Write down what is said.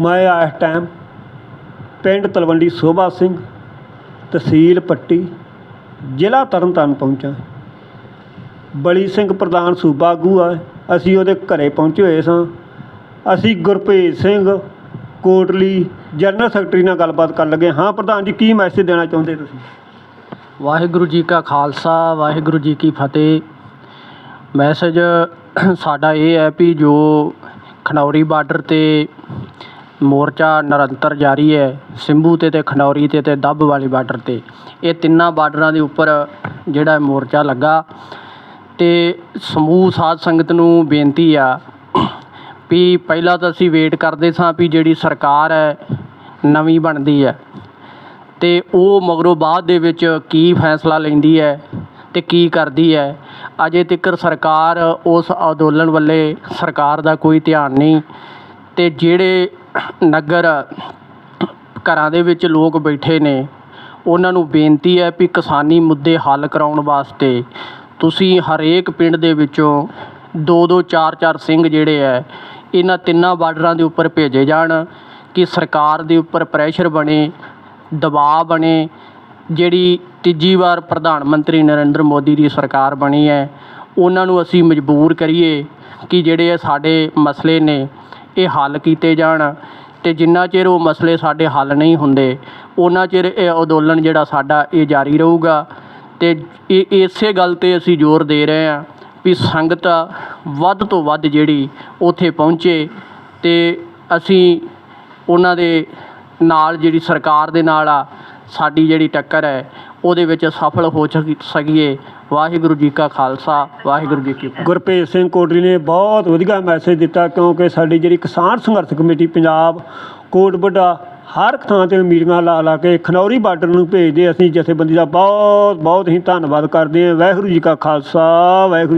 ਮੈਂ ਇਸ ਟਾਈਮ ਪਿੰਡ ਤਲਵੰਡੀ ਸੋਭਾ ਸਿੰਘ, ਤਹਿਸੀਲ ਪੱਟੀ, ਜ਼ਿਲ੍ਹਾ ਤਰਨਤਾਰਨ ਪਹੁੰਚਾ। ਬਲੀ ਸਿੰਘ ਪ੍ਰਧਾਨ ਸੂਬਾ ਆਗੂ ਆ। ਅਸੀਂ ਉਹਦੇ ਘਰੇ ਪਹੁੰਚੇ ਹੋਏ ਸਾਂ। ਅਸੀਂ ਗੁਰਭੇਜ ਸਿੰਘ ਕੋਟਲੀ, ਜਨਰਲ ਸੈਕਟਰੀ ਨਾਲ ਗੱਲਬਾਤ ਕਰਨ ਲੱਗੇ। ਹਾਂ ਪ੍ਰਧਾਨ ਜੀ, ਕੀ ਮੈਸੇਜ ਦੇਣਾ ਚਾਹੁੰਦੇ ਤੁਸੀਂ? ਵਾਹਿਗੁਰੂ ਜੀ ਕਾ ਖਾਲਸਾ, ਵਾਹਿਗੁਰੂ ਜੀ ਕੀ ਫਤਿਹ। ਮੈਸੇਜ ਸਾਡਾ ਇਹ ਹੈ ਵੀ ਜੋ ਖਨੌਰੀ ਬਾਰਡਰ ਤੇ ਮੋਰਚਾ ਨਿਰੰਤਰ ਜਾਰੀ ਹੈ ਸਿੰਭੂ ਤੇ ਅਤੇ ਖਨੌਰੀ ਤੇ ਅਤੇ ਦੱਬ ਵਾਲੀ ਬਾਰਡਰ ਤੇ। ਇਹ ਤਿੰਨਾਂ ਬਾਰਡਰਾਂ ਦੇ ਉੱਪਰ ਜਿਹੜਾ ਮੋਰਚਾ ਲੱਗਾ। ਅਤੇ ਸਮੂਹ ਸਾਧ ਸੰਗਤ ਨੂੰ ਬੇਨਤੀ ਆ ਵੀ ਪਹਿਲਾਂ ਤਾਂ ਅਸੀਂ ਵੇਟ ਕਰਦੇ ਸਾਂ ਵੀ ਜਿਹੜੀ ਸਰਕਾਰ ਹੈ, ਨਵੀਂ ਬਣਦੀ ਹੈ। ਅਤੇ ਉਹ ਮਗਰੋਂ ਬਾਅਦ ਦੇ ਵਿੱਚ ਕੀ ਫੈਸਲਾ ਲੈਂਦੀ ਹੈ ਅਤੇ ਕੀ ਕਰਦੀ ਹੈ, ਅਜੇ ਤੱਕ ਸਰਕਾਰ ਉਸ ਅੰਦੋਲਨ ਵੱਲੇ ਸਰਕਾਰ ਦਾ ਕੋਈ ਧਿਆਨ ਨਹੀਂ। ਅਤੇ ਜਿਹੜੇ ਨਗਰ ਘਰਾਂ ਦੇ ਵਿੱਚ ਲੋਕ ਬੈਠੇ ਨੇ। ਉਹਨਾਂ ਨੂੰ ਬੇਨਤੀ ਹੈ ਵੀ ਕਿਸਾਨੀ ਮੁੱਦੇ ਹੱਲ ਕਰਾਉਣ ਵਾਸਤੇ ਤੁਸੀਂ ਹਰੇਕ ਪਿੰਡ ਦੇ ਵਿੱਚੋਂ ਦੋ ਦੋ ਚਾਰ ਚਾਰ ਸਿੰਘ ਜਿਹੜੇ ਹੈ, ਇਹਨਾਂ ਤਿੰਨਾਂ ਬਾਰਡਰਾਂ ਦੇ ਉੱਪਰ ਭੇਜੇ ਜਾਣ ਕਿ ਸਰਕਾਰ ਦੇ ਉੱਪਰ ਪ੍ਰੈਸ਼ਰ ਬਣੇ, ਦਬਾਅ ਬਣੇ। ਜਿਹੜੀ ਤੀਜੀ ਵਾਰ ਪ੍ਰਧਾਨ ਮੰਤਰੀ ਨਰਿੰਦਰ ਮੋਦੀ ਦੀ ਸਰਕਾਰ ਬਣੀ ਹੈ, ਉਹਨਾਂ ਨੂੰ ਅਸੀਂ ਮਜਬੂਰ ਕਰੀਏ ਕਿ ਜਿਹੜੇ ਸਾਡੇ ਮਸਲੇ ਨੇ ਇਹ ਹੱਲ ਕੀਤੇ ਜਾਣ ਅਤੇ ਜਿੰਨਾ ਚਿਰ ਉਹ ਮਸਲੇ ਸਾਡੇ ਹੱਲ ਨਹੀਂ ਹੁੰਦੇ, ਉਹਨਾਂ ਚਿਰ ਇਹ ਅੰਦੋਲਨ ਜਿਹੜਾ ਸਾਡਾ ਇਹ ਜਾਰੀ ਰਹੇਗਾ। ਅਤੇ ਇਹ ਇਸੇ ਗੱਲ ਤੇ ਅਸੀਂ ਜ਼ੋਰ ਦੇ ਰਹੇ ਹਾਂ ਵੀ ਸੰਗਤ ਵੱਧ ਤੋਂ ਵੱਧ ਜਿਹੜੀ ਉੱਥੇ ਪਹੁੰਚੇ ਅਤੇ ਅਸੀਂ ਉਹਨਾਂ ਦੇ ਨਾਲ ਜਿਹੜੀ ਸਰਕਾਰ ਦੇ ਨਾਲ ਆ ਸਾਡੀ ਜਿਹੜੀ ਟੱਕਰ ਹੈ, ਉਹਦੇ ਵਿੱਚ ਸਫਲ ਹੋ ਸਕੀਏ। ਵਾਹਿਗੁਰੂ ਜੀ ਕਾ ਖਾਲਸਾ, ਵਾਹਿਗੁਰੂ ਜੀ ਕੀ ਫਤਿਹ। ਸਿੰਘ ਕੋਟਲੀ ਨੇ ਬਹੁਤ ਵਧੀਆ ਮੈਸੇਜ ਦਿੱਤਾ, ਕਿਉਂਕਿ ਸਾਡੀ ਜਿਹੜੀ ਕਿਸਾਨ ਸੰਘਰਸ਼ ਕਮੇਟੀ ਪੰਜਾਬ, ਕੋਟ ਵੱਡਾ ਹਰ ਇੱਕ ਥਾਂ ਤੇ ਮੀਟਿੰਗਾਂ ਲਾ ਲਾ ਕੇ ਖਨੌਰੀ ਬਾਰਡਰ ਨੂੰ ਭੇਜਦੇ ਅਸੀਂ ਜਥੇਬੰਦੀ ਦਾ ਬਹੁਤ ਬਹੁਤ ਹੀ ਧੰਨਵਾਦ ਕਰਦੇ ਹਾਂ ਵਾਹਿਗੁਰੂ ਜੀ ਕਾ ਖਾਲਸਾ, ਵਾਹਿਗੁਰੂ